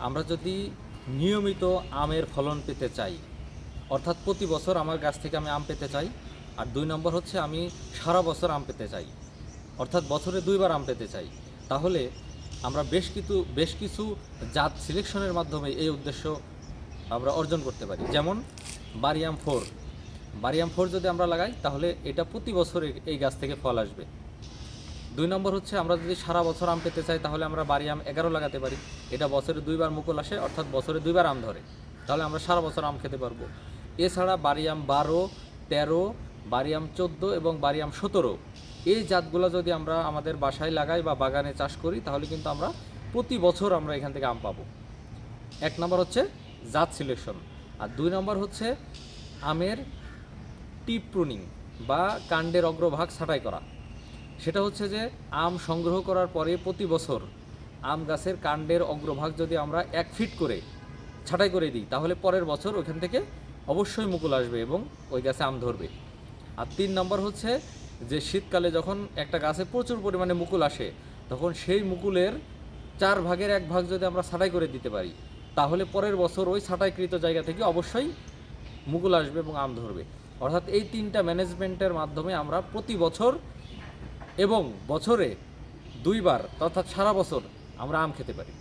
আমরা যদি নিয়মিত আমের ফলন পেতে চাই, অর্থাৎ প্রতি বছর আমার গাছ থেকে আমি আম পেতে চাই, আর দুই নম্বর হচ্ছে আমি সারা বছর আম পেতে চাই, অর্থাৎ বছরে দুইবার আম পেতে চাই, তাহলে আমরা বেশ কিছু বেশ কিছু জাত সিলেকশনের মাধ্যমে এই উদ্দেশ্য আমরা অর্জন করতে পারি। যেমন বারিয়াম ফোর। বারিয়াম ফোর যদি আমরা লাগাই, তাহলে এটা প্রতি বছর এই- গাছ থেকে ফল আসবে। দুই নম্বর হচ্ছে আমরা যদি সারা বছর আম পেতে চাই, তাহলে আমরা বাড়ি আম এগারো লাগাতে পারি। এটা বছরে দুইবার মুকুল আসে, অর্থাৎ বছরে দুইবার আম ধরে। তাহলে আমরা সারা বছর আম খেতে পারব। এছাড়া বাড়ি আম বারো, তেরো, বাড়ি আম চোদ্দ এবং বাড়ি আম সতেরো। এই জাতগুলো যদি আমরা আমাদের বাসায় লাগাই বা বাগানে চাষ করি, তাহলে কিন্তু আমরা প্রতি বছর আমরা এখান থেকে আম পাবো। এক নম্বর হচ্ছে জাত সিলেকশন। আর দুই নম্বর হচ্ছে আমের টিপ প্রুনিং বা কাণ্ডের অগ্রভাগ ছাঁটাই করা। সেটা হচ্ছে যে আম সংগ্রহ করার পরে প্রতি বছর আম গাছের কাণ্ডের অগ্রভাগ যদি আমরা এক ফিট করে ছাঁটাই করে দিই, তাহলে পরের বছর ওইখান থেকে অবশ্যই মুকুল আসবে এবং ওই গাছে আম ধরবে। আর তিন নম্বর হচ্ছে যে শীতকালে যখন একটা গাছে প্রচুর পরিমাণে মুকুল আসে, তখন সেই মুকুলের চার ভাগের এক ভাগ যদি আমরা ছাঁটাই করে দিতে পারি, তাহলে পরের বছর ওই ছাঁটাইকৃত জায়গা থেকে অবশ্যই মুকুল আসবে এবং আম ধরবে। অর্থাৎ এই তিনটা ম্যানেজমেন্টের মাধ্যমে আমরা প্রতি বছর এবং বছরে দুইবার তথা সারা বছর আমরা আম খেতে পারি।